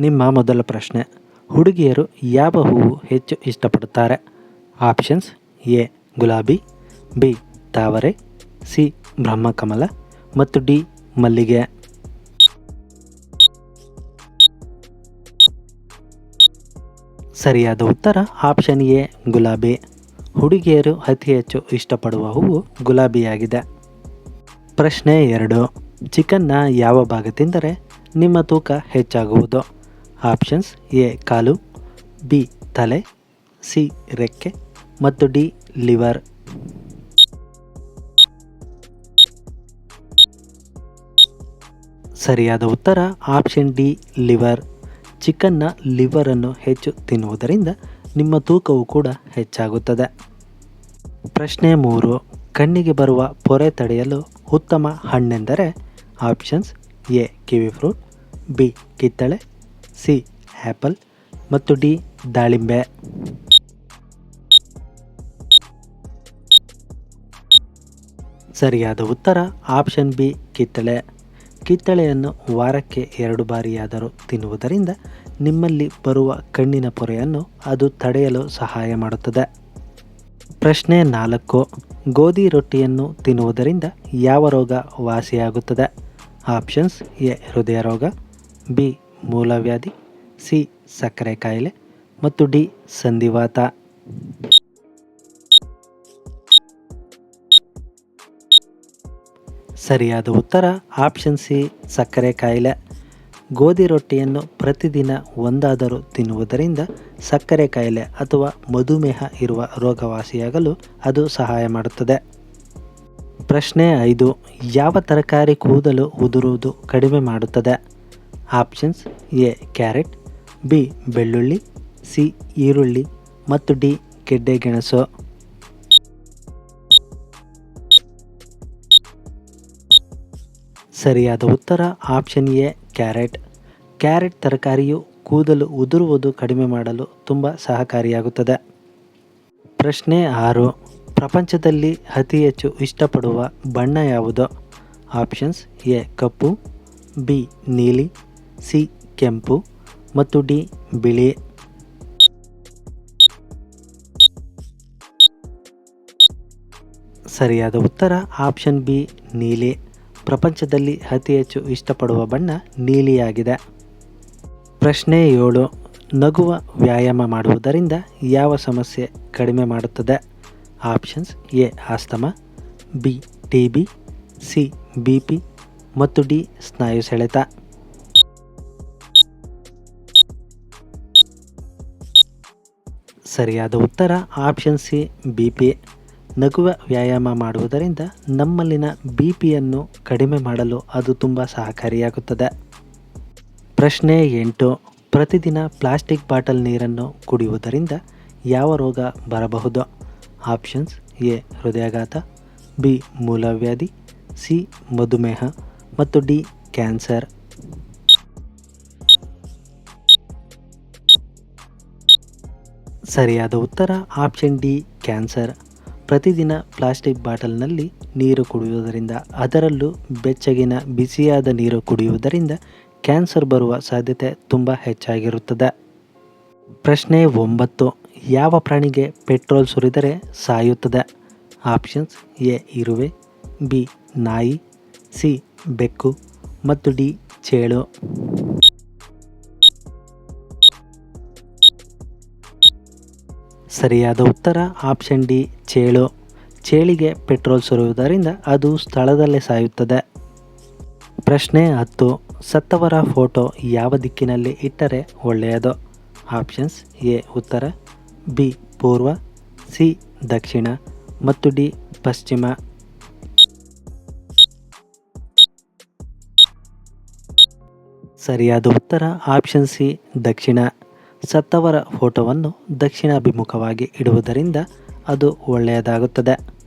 ನಿಮ್ಮ ಮೊದಲ ಪ್ರಶ್ನೆ. ಹುಡುಗಿಯರು ಯಾವ ಹೂವು ಹೆಚ್ಚು ಇಷ್ಟಪಡುತ್ತಾರೆ? ಆಪ್ಷನ್ಸ್ ಎ, ಗುಲಾಬಿ, ಬಿ, ತಾವರೆ, ಸಿ, ಬ್ರಹ್ಮಕಮಲ ಮತ್ತು ಡಿ, ಮಲ್ಲಿಗೆ. ಸರಿಯಾದ ಉತ್ತರ ಆಪ್ಷನ್ ಎ, ಗುಲಾಬಿ. ಹುಡುಗಿಯರು ಅತಿ ಹೆಚ್ಚು ಇಷ್ಟಪಡುವ ಹೂವು ಗುಲಾಬಿಯಾಗಿದೆ. ಪ್ರಶ್ನೆ ಎರಡು. ಚಿಕನ್ನ ಯಾವ ಭಾಗ ತಿಂದರೆ ನಿಮ್ಮ ತೂಕ ಹೆಚ್ಚಾಗುವುದು? ಆಪ್ಷನ್ಸ್ ಎ ಕಾಲು ಬಿ ತಲೆ ಸಿ ರೆಕ್ಕೆ ಮತ್ತು ಡಿ ಲಿವರ್. ಸರಿಯಾದ ಉತ್ತರ ಆಪ್ಷನ್ ಡಿ ಲಿವರ್. ಚಿಕನ್ನ ಲಿವರನ್ನು ಹೆಚ್ಚು ತಿನ್ನುವುದರಿಂದ ನಿಮ್ಮ ತೂಕವು ಕೂಡ ಹೆಚ್ಚಾಗುತ್ತದೆ. ಪ್ರಶ್ನೆ ಮೂರು, ಕಣ್ಣಿಗೆ ಬರುವ ಪೊರೆ ತಡೆಯಲು ಉತ್ತಮ ಹಣ್ಣೆಂದರೆ options A kiwi fruit B ಕಿತ್ತಳೆ ಸಿ ಆ್ಯಪಲ್ ಮತ್ತು ಡಿ, ದಾಳಿಂಬೆ. ಸರಿಯಾದ ಉತ್ತರ ಆಪ್ಷನ್ ಬಿ, ಕಿತ್ತಳೆ. ಕಿತ್ತಳೆಯನ್ನು ವಾರಕ್ಕೆ ಎರಡು ಬಾರಿಯಾದರೂ ತಿನ್ನುವುದರಿಂದ ನಿಮ್ಮಲ್ಲಿ ಬರುವ ಕಣ್ಣಿನ ಪೊರೆಯನ್ನು ಅದು ತಡೆಯಲು ಸಹಾಯ ಮಾಡುತ್ತದೆ. ಪ್ರಶ್ನೆ ನಾಲ್ಕು, ಗೋಧಿ ರೊಟ್ಟಿಯನ್ನು ತಿನ್ನುವುದರಿಂದ ಯಾವ ರೋಗ ವಾಸಿಯಾಗುತ್ತದೆ? ಆಪ್ಷನ್ಸ್ ಎ, ಹೃದಯ ರೋಗ, ಬಿ ಮೂಲವ್ಯಾಧಿ, ಸಿ, ಸಕ್ಕರೆ ಕಾಯಿಲೆ ಮತ್ತು ಡಿ, ಸಂಧಿವಾತ. ಸರಿಯಾದ ಉತ್ತರ, ಆಪ್ಷನ್ ಸಿ, ಸಕ್ಕರೆ ಕಾಯಿಲೆ ಗೋಧಿ ರೊಟ್ಟಿಯನ್ನು ಪ್ರತಿದಿನ ಒಂದಾದರೂ ತಿನ್ನುವುದರಿಂದ ಸಕ್ಕರೆ ಕಾಯಿಲೆ ಅಥವಾ ಮಧುಮೇಹ ಇರುವ ರೋಗವಾಸಿಯಾಗಲು ಅದು ಸಹಾಯ ಮಾಡುತ್ತದೆ. ಪ್ರಶ್ನೆ ಐದು, ಯಾವ ತರಕಾರಿ ಕೂದಲು ಉದುರುವುದು ಕಡಿಮೆ ಮಾಡುತ್ತದೆ? ಆಪ್ಷನ್ಸ್ ಎ ಕ್ಯಾರೆಟ್, ಬಿ ಬೆಳ್ಳುಳ್ಳಿ, ಸಿ ಈರುಳ್ಳಿ ಮತ್ತು ಡಿ ಗೆಡ್ಡೆಗೆಣಸು. ಸರಿಯಾದ ಉತ್ತರ ಆಪ್ಷನ್ ಎ ಕ್ಯಾರೆಟ್. ಕ್ಯಾರೆಟ್ ತರಕಾರಿಯು ಕೂದಲು ಉದುರುವುದು ಕಡಿಮೆ ಮಾಡಲು ತುಂಬ ಸಹಕಾರಿಯಾಗುತ್ತದೆ. ಪ್ರಶ್ನೆ ಆರು, ಪ್ರಪಂಚದಲ್ಲಿ ಅತಿ ಹೆಚ್ಚು ಇಷ್ಟಪಡುವ ಬಣ್ಣ ಯಾವುದು? ಆಪ್ಷನ್ಸ್ ಎ ಕಪ್ಪು, ಬಿ ನೀಲಿ ಸಿ ಕೆಂಪು ಮತ್ತು ಡಿ ಬಿಳಿ. ಸರಿಯಾದ ಉತ್ತರ ಆಪ್ಷನ್ ಬಿ, ನೀಲಿ. ಪ್ರಪಂಚದಲ್ಲಿ ಅತಿ ಹೆಚ್ಚು ಇಷ್ಟಪಡುವ ಬಣ್ಣ ನೀಲಿಯಾಗಿದೆ. ಪ್ರಶ್ನೆ ಏಳು, ನಗುವ ವ್ಯಾಯಾಮ ಮಾಡುವುದರಿಂದ ಯಾವ ಸಮಸ್ಯೆ ಕಡಿಮೆ ಮಾಡುತ್ತದೆ? Options A, asthma, B, T B, C, B P ಮತ್ತು ಡಿ, ಸ್ನಾಯು ಸೆಳೆತ. ಸರಿಯಾದ ಉತ್ತರ ಆಪ್ಷನ್ ಸಿ ಬಿ ಪಿ ನಗುವ ವ್ಯಾಯಾಮ ಮಾಡುವುದರಿಂದ ನಮ್ಮಲ್ಲಿನ ಬಿ ಪಿಯನ್ನು ಕಡಿಮೆ ಮಾಡಲು ಅದು ತುಂಬ ಸಹಕಾರಿಯಾಗುತ್ತದೆ. ಪ್ರಶ್ನೆ ಎಂಟು, ಪ್ರತಿದಿನ ಪ್ಲಾಸ್ಟಿಕ್ ಬಾಟಲ್ ನೀರನ್ನು ಕುಡಿಯುವುದರಿಂದ ಯಾವ ರೋಗ ಬರಬಹುದು? ಆಪ್ಷನ್ಸ್ ಎ, ಹೃದಯಾಘಾತ, ಬಿ, ಮೂಲವ್ಯಾಧಿ, ಸಿ, ಮಧುಮೇಹ, ಮತ್ತು ಡಿ, ಕ್ಯಾನ್ಸರ್. ಸರಿಯಾದ ಉತ್ತರ, ಆಪ್ಷನ್ ಡಿ, ಕ್ಯಾನ್ಸರ್. ಪ್ರತಿದಿನ ಪ್ಲಾಸ್ಟಿಕ್ ಬಾಟಲ್ನಲ್ಲಿ ನೀರು ಕುಡಿಯುವುದರಿಂದ, ಅದರಲ್ಲೂ ಬೆಚ್ಚಗಿನ, ಬಿಸಿಯಾದ ನೀರು ಕುಡಿಯುವುದರಿಂದ ಕ್ಯಾನ್ಸರ್ ಬರುವ ಸಾಧ್ಯತೆ ತುಂಬ ಹೆಚ್ಚಾಗಿರುತ್ತದೆ. ಪ್ರಶ್ನೆ ಒಂಬತ್ತು, ಯಾವ ಪ್ರಾಣಿಗೆ ಪೆಟ್ರೋಲ್ ಸುರಿದರೆ ಸಾಯುತ್ತದೆ? ಆಪ್ಷನ್ಸ್ ಎ, ಇರುವೆ, ಬಿ, ನಾಯಿ, ಸಿ, ಬೆಕ್ಕು, ಮತ್ತು ಡಿ, ಚೇಳು. ಸರಿಯಾದ ಉತ್ತರ ಆಪ್ಷನ್ ಡಿ, ಚೇಳು. ಚೇಳಿಗೆ ಪೆಟ್ರೋಲ್ ಸುರಿಯುವುದರಿಂದ ಅದು ಸ್ಥಳದಲ್ಲೇ ಸಾಯುತ್ತದೆ. ಪ್ರಶ್ನೆ ಹತ್ತು, ಸತ್ತವರ ಫೋಟೋ ಯಾವ ದಿಕ್ಕಿನಲ್ಲಿ ಇಟ್ಟರೆ ಒಳ್ಳೆಯದು? ಆಪ್ಷನ್ಸ್ ಎ, ಉತ್ತರ, ಬಿ, ಪೂರ್ವ, ಸಿ, ದಕ್ಷಿಣ, ಮತ್ತು ಡಿ, ಪಶ್ಚಿಮ. ಸರಿಯಾದ ಉತ್ತರ ಆಪ್ಷನ್ ಸಿ, ದಕ್ಷಿಣ. ಸತ್ತವರ ಫೋಟೋವನ್ನು ದಕ್ಷಿಣಾಭಿಮುಖವಾಗಿ ಇಡುವುದರಿಂದ ಅದು ಒಳ್ಳೆಯದಾಗುತ್ತದೆ.